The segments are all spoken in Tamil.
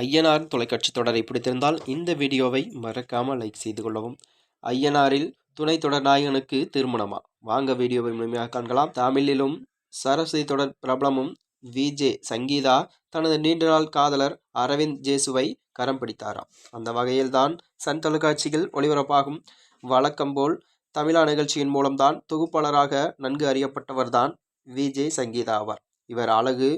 ஐயனார் தொலைக்காட்சி தொடரை பிடித்திருந்தால் இந்த வீடியோவை மறக்காமல் லைக் செய்து கொள்ளவும். ஐயனாரில் துணை தொடர் நாயகனுக்கு திருமணமா? வாங்க வீடியோவை முழுமையாக காண்கலாம். தமிழிலும் சரஸ்வதி தொடர் பிரபலமும் விஜே சங்கீதா தனது நீண்ட நாள் காதலர் அரவிந்த் ஜேசுவை கரம் பிடித்தாராம். அந்த வகையில்தான் சன் தொலைக்காட்சியில் ஒளிபரப்பாகும். வழக்கம் போல் தமிழா நிகழ்ச்சியின் மூலம்தான் தொகுப்பாளராக நன்கு அறியப்பட்டவர்தான் விஜே சங்கீதா ஆவார் இவர் அழகு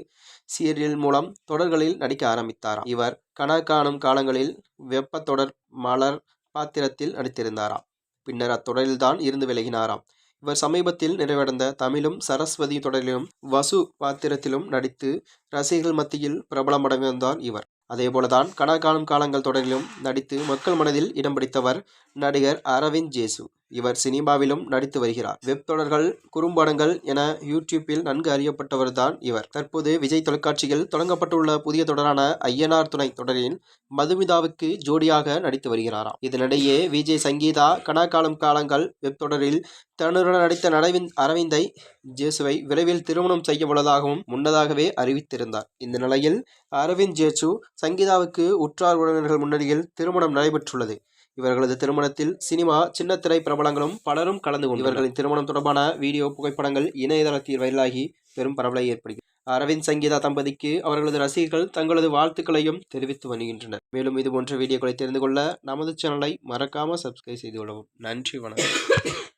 சீரியல் மூலம் தொடர்களில் நடிக்க ஆரம்பித்தாராம். இவர் கனா காணும் காலங்களில் வெப்ப தொடர் மலர் பாத்திரத்தில் நடித்திருந்தாராம். பின்னர் அத்தொடரில்தான் இருந்து விலகினாராம். இவர் சமீபத்தில் நிறைவடைந்த தமிழும் சரஸ்வதி தொடரிலும் வசு பாத்திரத்திலும் நடித்து ரசிகர்கள் மத்தியில் பிரபலமடைந்தார் இவர். அதேபோலதான் கனா காணும் காலங்கள் தொடரிலும் நடித்து மக்கள் மனதில் இடம் பிடித்தவர் நடிகர் அரவிந்த் ஜேசு. இவர் சினிமாவிலும் நடித்து வருகிறார். வெப் தொடர்கள் குறும்படங்கள் என யூடியூப்பில் நன்கு அறியப்பட்டவர்தான் இவர். தற்போது விஜய் தொலைக்காட்சியில் தொடங்கப்பட்டுள்ள புதிய தொடரான ஐயனார் துணை தொடரில் மதுமிதாவுக்கு ஜோடியாக நடித்து வருகிறாராம். இதனிடையே விஜய் சங்கீதா கனாக்காலம் காலங்கள் வெப் தொடரில் தன்னுடன் நடித்த நடவிந்த் அரவிந்தை ஜேசுவை விரைவில் திருமணம் செய்ய உள்ளதாகவும் முன்னதாகவே அறிவித்திருந்தார். இந்த நிலையில் அரவிந்த் ஜேசு சங்கீதாவுக்கு உற்றார் உறவினர்கள் முன்னணியில் திருமணம் நடைபெற்றுள்ளது. இவர்களது திருமணத்தில் சினிமா சின்னத்திரை பிரபலங்களும் பலரும் கலந்து கொண்டு இவர்களின் திருமணம் தொடர்பான வீடியோ புகைப்படங்கள் இணையதளத்தில் வைரலாகி பெரும் பரவலை ஏற்படுகிறது அரவிந்த் சங்கீதா தம்பதிக்கு அவர்களது ரசிகர்கள் தங்களது வாழ்த்துக்களையும் தெரிவித்து வருகின்றனர் மேலும் இது போன்ற வீடியோக்களை தெரிந்து கொள்ள நமது சேனலை மறக்காமல் சப்ஸ்கிரைப் செய்து கொள்ளவும். நன்றி வணக்கம்.